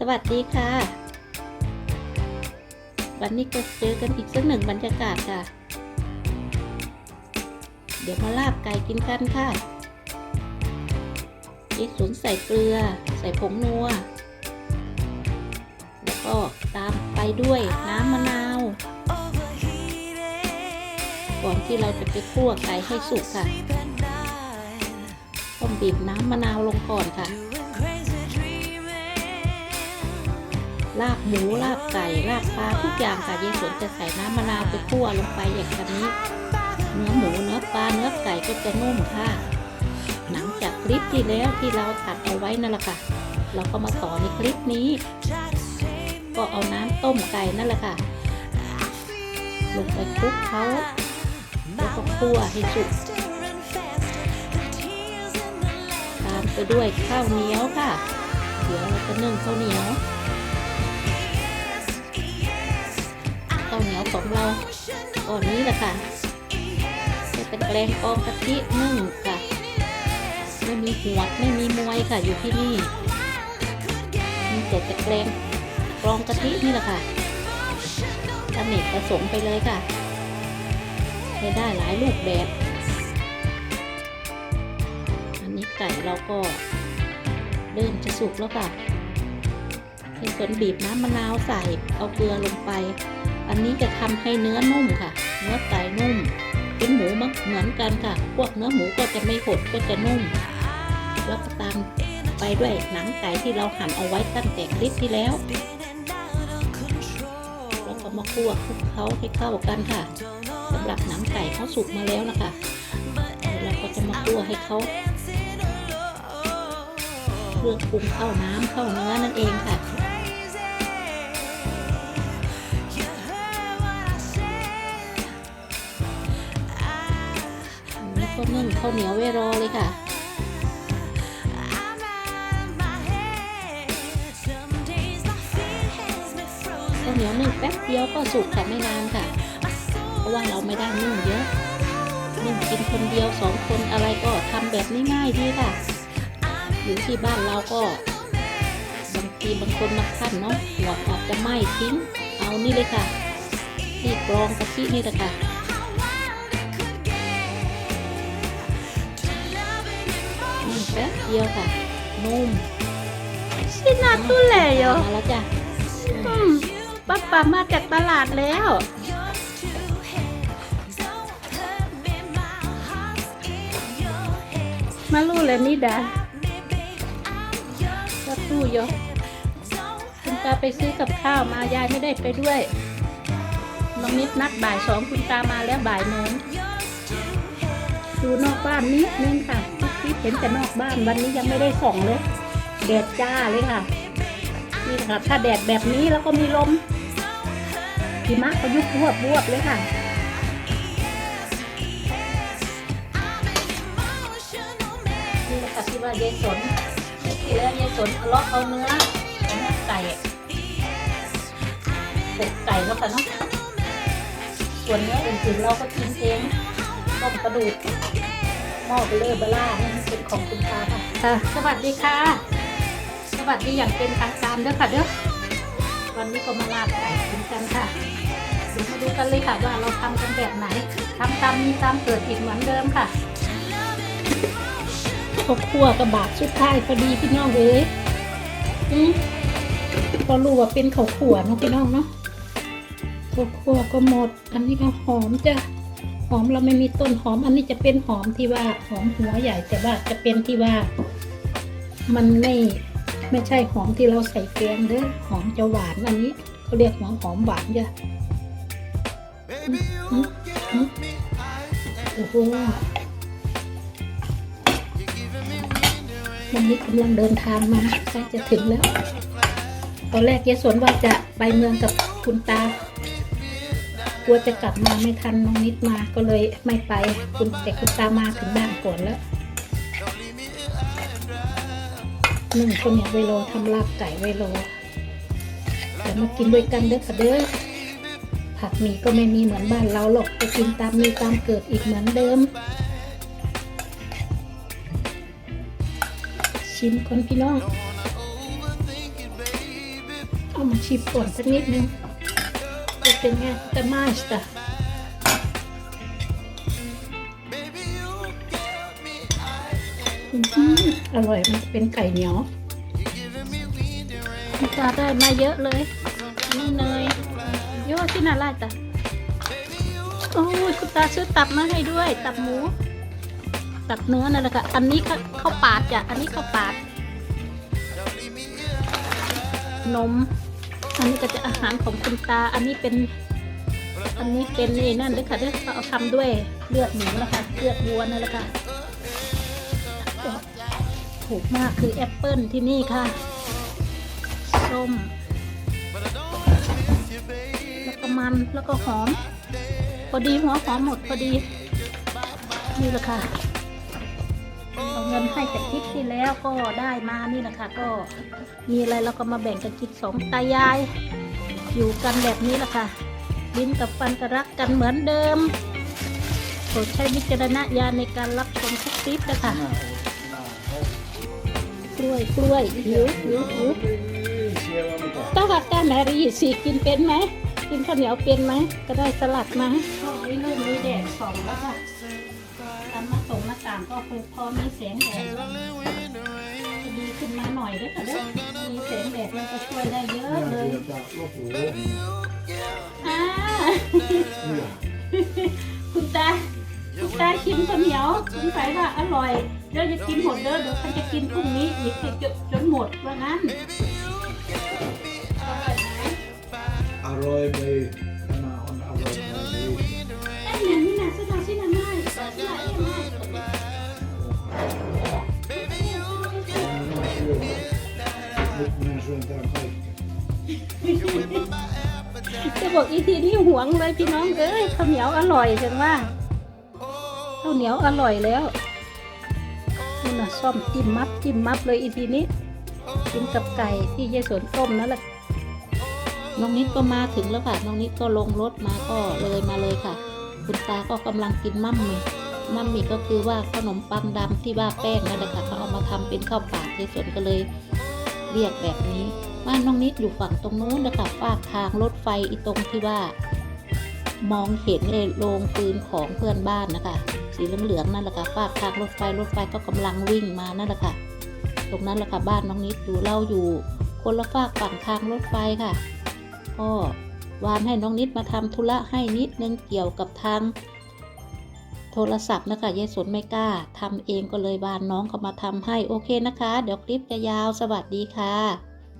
สวัสดีค่ะ วันนี้ก็เจอกันอีกสักหนึ่งบรรยากาศค่ะ เดี๋ยวมาลาบไก่กินกันค่ะเจ๊สวนใส่เกลือ ใส่ผงนัว แล้วก็ตามไปด้วยน้ำมะนาว ก่อนที่เราจะไปคั่วไก่ให้สุกค่ะ ต้องบีบน้ำมะนาวลงก่อนค่ะ ลาบหมูลาบไก่ลาบปลาทุกอย่างค่ะเยายสนจะใส่น้ำมะนาวไปคั่วลงไปอย่างนี้ เนื้อหมูเนื้อปลาเนื้อไก่ก็จะนุ่มค่ะหนังจากคลิปที่แล้วที่เราตัดเอาไว้นั่นแหละค่ะ เราก็มาต่อในคลิปนี้ ก็เอาน้ำต้มไก่นั่นแหละค่ะ ลงไปคลุกเขาแล้วก็คั่วให้สุกตามไปด้วยข้าวเหนียวค่ะ เดี๋ยวเราจะนึ่งข้าวเหนียวาวเหนียวของเราก่อนนี้แหละค่ะจะเป็นแกงกองกะทินึ่งค่ะไม่มีหวดไม่มีมวยค่ะอยู่ที่นี่มีแต่จะแกงกรองกะทินี่แหละค่ะทำเน็ตผสมไปเลยค่ะให้ได้หลายรูปแบบ อันนี้ไก่เราก็เริ่มจะสุกแล้วค่ะเป็นส่วนบีบน้ำมะนาวใส่เอาเกลือลงไป อันนี้จะทำให้เนื้อนุ่มค่ะ เนื้อไก่นุ่ม เป็นหมูมักเหมือนกันค่ะ พวกเนื้อหมูก็จะไม่หดก็จะนุ่ม แล้วก็ตามไปด้วยหนังไก่ที่เราหั่นเอาไว้ตั้งแต่คลิปที่แล้ว แล้วก็มาคั่วคลุกเคล้าให้เข้ากันค่ะสำหรับหนังไก่เขาสุกมาแล้วนะคะเราก็จะมาคั่วให้เขาเครื่อปรุงเข้าน้ำเข้าเนื้อนั่นเองค่ะ นึ่งข้าวเหนียวไว้รอเลยค่ะข้าวเหนียวนึ่งแป๊บเดียวก็สุกค่ะไม่นานค่ะ เพราะว่าเราไม่ได้นึ่งเยอะนึ่งกินคนเดียวสองคนอะไรก็ทำแบบง่ายๆดีค่ะอยู่ที่บ้านเราก็บางทีบางคนมาขั้นเนาะหัวอาจจะไหม้ทิ้ง เอานี่เลยค่ะที่กรองกะทินี่แหละค่ะ แป๊บเดียวค่ะ นุ่ม ชิ้นาตุแหล่ยอะแล้วจ้ะป้าป๋ามาจากตลาดแล้ว มาลู่เลยนี่ดาก็ตู้เยอะคุณตาไปซื้อกับข้าวมายายไม่ได้ไปด้วยน้องนิดนัดบ่ายสองคุณตามาแล้วบ่ายโมงดูนอกบ้านนิดนึงค่ะ ที่เห็นแต่นอกบ้านวันนี้ยังไม่ได้ส่องเลยแดดจ้าเลยค่ะ นี่ค่ะถ้าแดดแบบนี้แล้วก็มีลมหิมะก็ยุบวบวบเลยค่ะนี่แหละค่ะที่ว่ายายสนที่แล้วยายสนทะเลาะเอาเนื้อเนื้อไก่เป็ดไก่แล้วค่ะเนาะส่วนเนื้ออื่นๆเราก็กินเองต้มกระดูกหม้อเบลเลอร์เบล่านี่มัน เป็นของคุณตาค่ะค่ะสวัสดีค่ะ สวัสดีอย่างเป็นทางการเด้อค่ะเด้อวันนี้ก็มาลาบไก่กินกันค่ะเดี๋ยวมาดูกันเลยค่ะว่าเราทำกันแบบไหนทำตามมีตามเกิดอีกเหมือนเดิมค่ะข้าวคั่วกระบาดสุดท้ายพอดีพี่น้องเลยอืมพอรู้ว่าเป็นข้าวคั่วเนาะพี่น้องเนาะข้าวคั่วก็หมด อันนี้ก็หอมจ้ะ หอมเราไม่มีต้นหอม อันนี้จะเป็นหอมที่ว่าหอมหัวใหญ่แต่ว่าจะเป็นที่ว่า มันไม่ไม่ใช่หอมที่เราใส่แกงเด้อหอมจะหวานอันนี้เขาเรียกหัวหอมหวานจ้ะอืมอืมโอ้โหวันนี้กำลังเดินทางมาใกล้จะถึงแล้ว ตอนแรกยายสนว่าจะไปเมืองกับคุณตา กลัวจะกลับมาไม่ทันน้องนิดมาก็เลยไม่ไปคุณแต่คุณตามาถึงบ้านก่อนแล้วหนึ่งคนเนี่ยไวโลทำลาบไก่ไวโลเดี๋ยวมากินด้วยกันเด้อค่ะเด้อผักหมีก็ไม่มีเหมือนบ้านเราหรอกจะกินตามมีตามเกิดอีกเหมือนเดิม ชิมคนพี่น้อง เอามาชิมก่อนสักนิดนึง จะเป็นไงแต่มาสต์อร่อยมันเป็นไก่เหนียวคุณตาได้มาเยอะเลย นี่เนยโยที่น่ารักจ้ะโอ้ยคุณตาซื้อตับมาให้ด้วย ตับหมู ตับเนื้อนั่นแหละค่ะ อันนี้ข้าข้าวปาดจ้ะ อันนี้ข้าวปาด นม อันนี้ก็จะอาหารของคุณตา อันนี้เป็น อันนี้เป็นนี่นั่นด้วยค่ะด้วยเขาเอาทำด้วยเลือดหมูแล้วค่ะเลือดวัวนั่นแหละค่ะถูกมากคือแอปเปิลที่นี่ค่ะ ส้ม แล้วก็มันแล้วก็หอม พอดีหัวหอมหมดพอดี นี่แหละค่ะ เอาเงินให้จากคลิปที่แล้วก็ได้มานี่แหละคะ ก็มีอะไรเราก็มาแบ่งกันกินสองตายาย อยู่กันแบบนี้แหละค่ะลิ้นกับฟันก็รักกันเหมือนเดิมโปรดใช้วิจารณญาณในการรับชมทุกคลิปนะคะกล้วยกล้วยหิวหิวหิวต้าหักต้าแมรี่สีกินเป็นไหมกินข้าวเหนียวเป็นไหมก็ได้สลัดมาช่วงนี้เริ่มมีแดดส่องแล้วค่ะามมาส่งหน้าต่างก็คือพอมีแสงแดดแล้วจะดีขึ้นมาหน่อยด้วยค่ะเด้อมีแสงแดดมันก็ช่วยได้เยอะเลยอ่าคุณตาคุณตาชิมข้าวเหนียวสงสัยว่าอร่อยเดี๋ยวจะกินหมดเด้อเดี๋ยวฉันจะกินพรุ่งนี้อีกให้จนจนหมดว่างั้นอร่อยไหมอร่อยไหม จะบอกอีทีนี่หวงเลยพี่น้องเอ้ยข้าวเหนียวอร่อยจังว่าข้าวเหนียวอร่อยแล้วนี่นะซ่อมจิ้มมับจิ้มมับเลยอีทีนี้กินกับไก่ที่ยายสวนต้มนั่นแหละน้องนิดก็มาถึงแล้วค่ะน้องนิดก็ลงรถมาก็เลยมาเลยค่ะ คุณตาก็กำลังกินมั่มมี่มั่มมี่ก็คือว่าขนมปังดำที่ว่าแป้งนั่นแหละค่ะเขาเอามาทำเป็นข้าวปากในสวนก็เลย เรียกแบบนี้ บ้านน้องนิดอยู่ฝั่งตรงนู้นนะคะฝากทางรถไฟอีตรงที่ว่า มองเห็นเลยโรงปืนของเพื่อนบ้านนะคะ สีเหลืองๆนั่นแหละค่ะฝากทางรถไฟรถไฟก็กำลังวิ่งมานั่นแหละค่ะ ตรงนั้นแหละค่ะบ้านน้องนิดอยู่เราอยู่ คนละฝากฝั่งทางรถไฟค่ะก็วานให้น้องนิดมาทำธุระให้นิดนึงเกี่ยวกับทาง โทรศัพท์นะคะยายสนไม่กล้าทำเองก็เลยบานน้องเขามาทำให้โอเคนะคะ เดี๋ยวคลิปจะยาวสวัสดีค่ะ